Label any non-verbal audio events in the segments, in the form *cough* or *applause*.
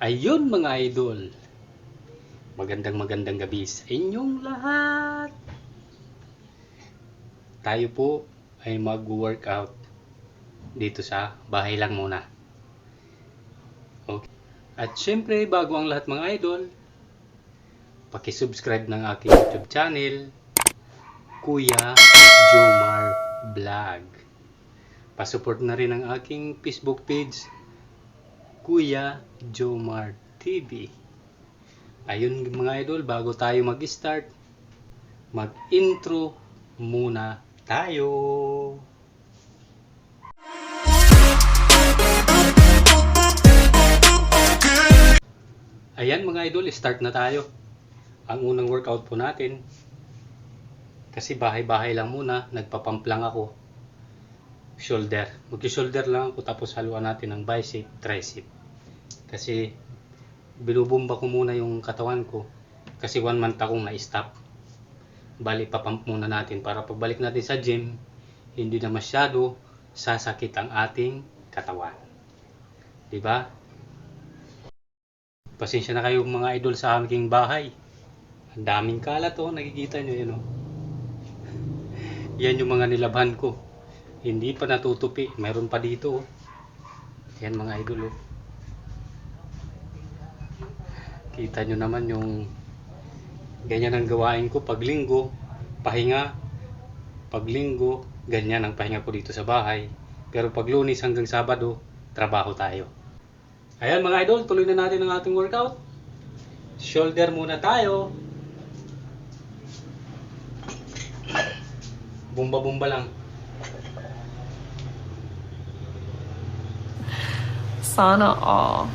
Ayun mga idol. Magandang magandang gabi sa inyong lahat. Tayo po ay mag-workout dito sa bahay lang muna. Okay. At syempre, bago ang lahat mga idol, paki-subscribe ng aking YouTube channel, Kuya Jomar Vlog. Pasupport na rin ang aking Facebook page, Kuya Jomar TV. Ayun mga idol, bago tayo mag-start, mag-intro muna tayo. Ayan mga idol, start na tayo. Ang unang workout po natin, kasi bahay-bahay lang muna, nagpapump lang ako. Shoulder. Mag-shoulder lang ako tapos haluan natin ng bicep, tricep. Kasi binubumba ko muna yung katawan ko. Kasi one month akong na-stop. Bali, papump muna natin para pagbalik natin sa gym, hindi na masyado sasakit ang ating katawan. ba? Pasensya na kayo mga idol sa aming bahay. Ang daming kalat oh, nakikita nyo yun oh. *laughs* Yan yung mga nilabhan ko. Hindi pa natutupi. Meron pa dito oh. Yan mga idol oh. Kita nyo naman yung ganyan ang gawain ko pag linggo, pahinga, pag linggo, ganyan ang pahinga ko dito sa bahay. Pero pag lunis hanggang sabado, trabaho tayo. Ayan mga idol, tuloy na natin ang ating workout. Shoulder muna tayo. Bumba-bumba lang. Sana all.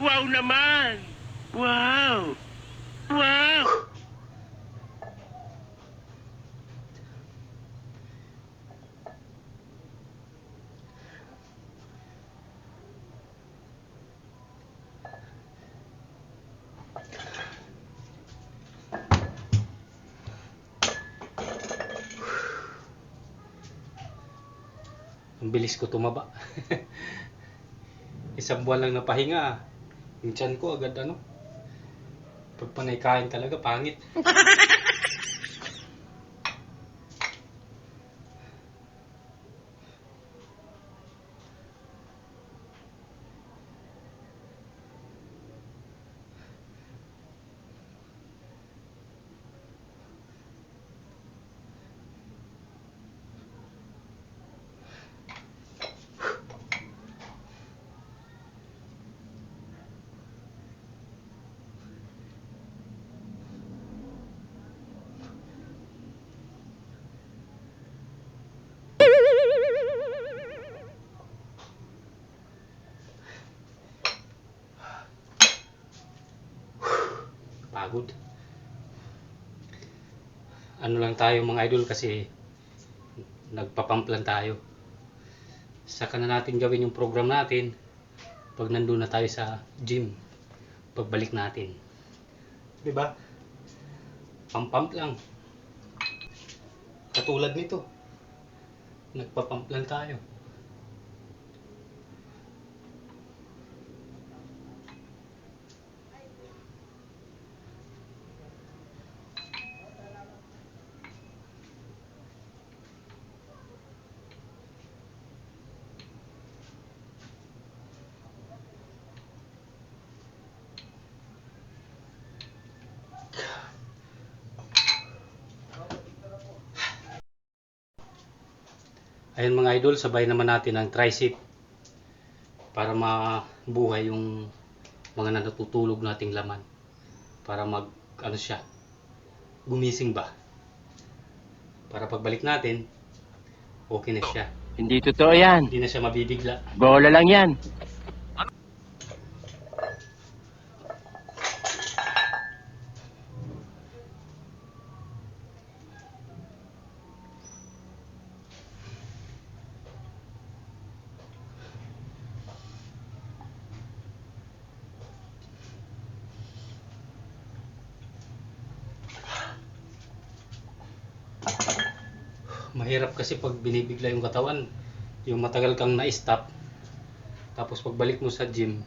Wow naman! Wow! Wow! Ang bilis ko tumaba. *laughs* Isang buwan lang na pahinga. Yung tiyan ko agad ano. Pag panay kain talaga, pangit. *laughs* Pagod. Ano lang tayo mga idol kasi nagpapump lang tayo. Saka na natin gawin yung program natin pag nandun na tayo sa gym. Pagbalik natin. 'Di ba? Pump-pump lang. Katulad nito. Nagpapump lang tayo. Ayun mga idol, sabay naman natin ang tricep para mabuhay yung mga natutulog nating laman. Para mag, ano siya, gumising ba. Para pagbalik natin, okay na siya. Hindi totoo yan. Hindi na siya mabibigla. Bola lang yan. Mahirap kasi pag binibigla yung katawan, yung matagal kang na-stop, tapos pagbalik mo sa gym,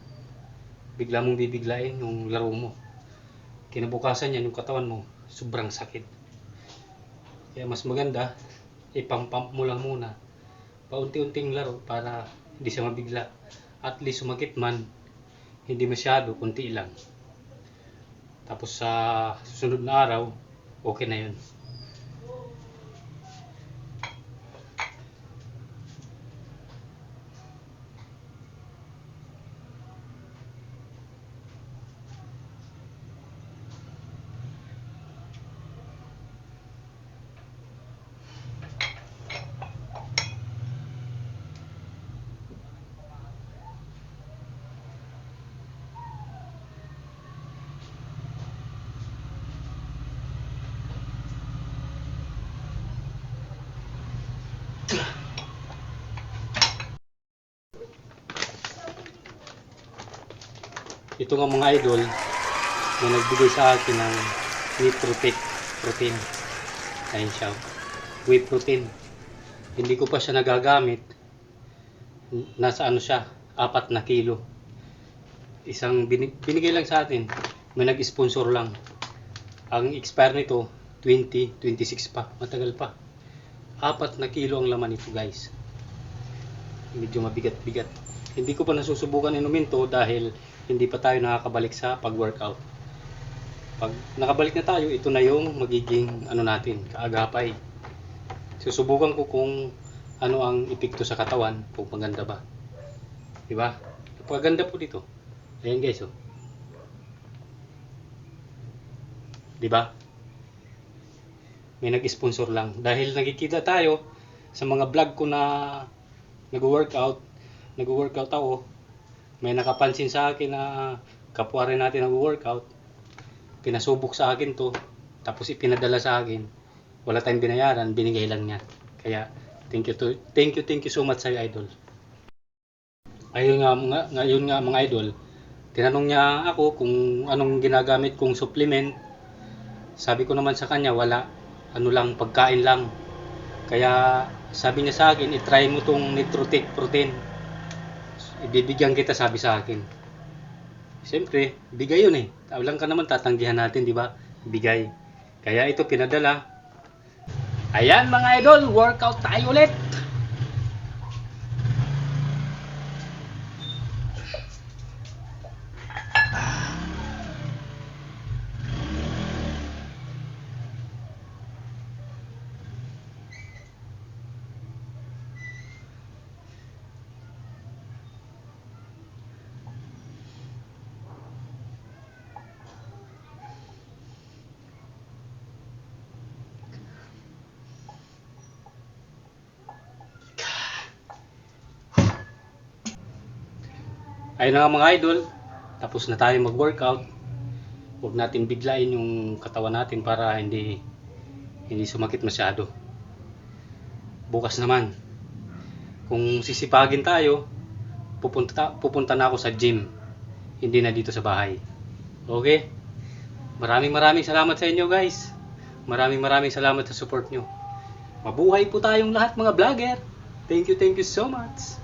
bigla mong bibiglain yung laro mo. Kinabukasan yan, yung katawan mo, sobrang sakit. Kaya mas maganda, ipamp-pump mo lang muna. Paunti-unting laro para hindi siya mabigla. At least sumakit man, hindi masyado, kunti lang. Tapos sa susunod na araw, okay na yun. Ito nga mga idol na nagbigay sa akin ng protein. protein. Ayun siya. Whey protein. Hindi ko pa siya nagagamit. Nasa ano siya, apat na kilo. Isang binig- binigay lang sa atin. May nag-sponsor lang. Ang expire nito, 20, 26 pa. Matagal pa. Apat na kilo ang laman nito guys. Medyo mabigat-bigat. Hindi ko pa nasusubukan inumin to dahil hindi pa tayo nakakabalik sa pag-workout. Pag nakabalik na tayo, ito na yung magiging ano natin, kaagapay. Susubukan ko kung ano ang epekto sa katawan, kung maganda ba. Di ba? Napakaganda po dito. Ayan guys, oh. Di ba? May nag-sponsor lang. Dahil nakikita tayo sa mga vlog ko na nag-workout, nag-workout ako, may nakapansin sa akin na kapwa rin natin nag-workout, pinasubok sa akin to, tapos ipinadala sa akin, wala tayong binayaran, binigay lang niya. Kaya, thank you to, thank you, thank you so much sa'yo, idol. Ayun nga, mga, ngayon nga mga idol, tinanong niya ako kung anong ginagamit kong supplement. Sabi ko naman sa kanya, wala, ano lang, pagkain lang. Kaya, sabi niya sa akin, itry mo tong Nitrotech protein ibibigyan kita sabi sa akin. Siyempre, bigay yun eh. Walang ka naman tatanggihan natin, di ba? Bigay. Kaya ito pinadala. Ayan mga idol, workout tayo ulit. Ayun na nga mga idol, tapos na tayo mag-workout. Huwag natin biglain yung katawan natin para hindi hindi sumakit masyado. Bukas naman, kung sisipagin tayo, pupunta, pupunta na ako sa gym. Hindi na dito sa bahay. Okay? Maraming maraming salamat sa inyo guys. Maraming maraming salamat sa support nyo. Mabuhay po tayong lahat mga vlogger. Thank you, thank you so much.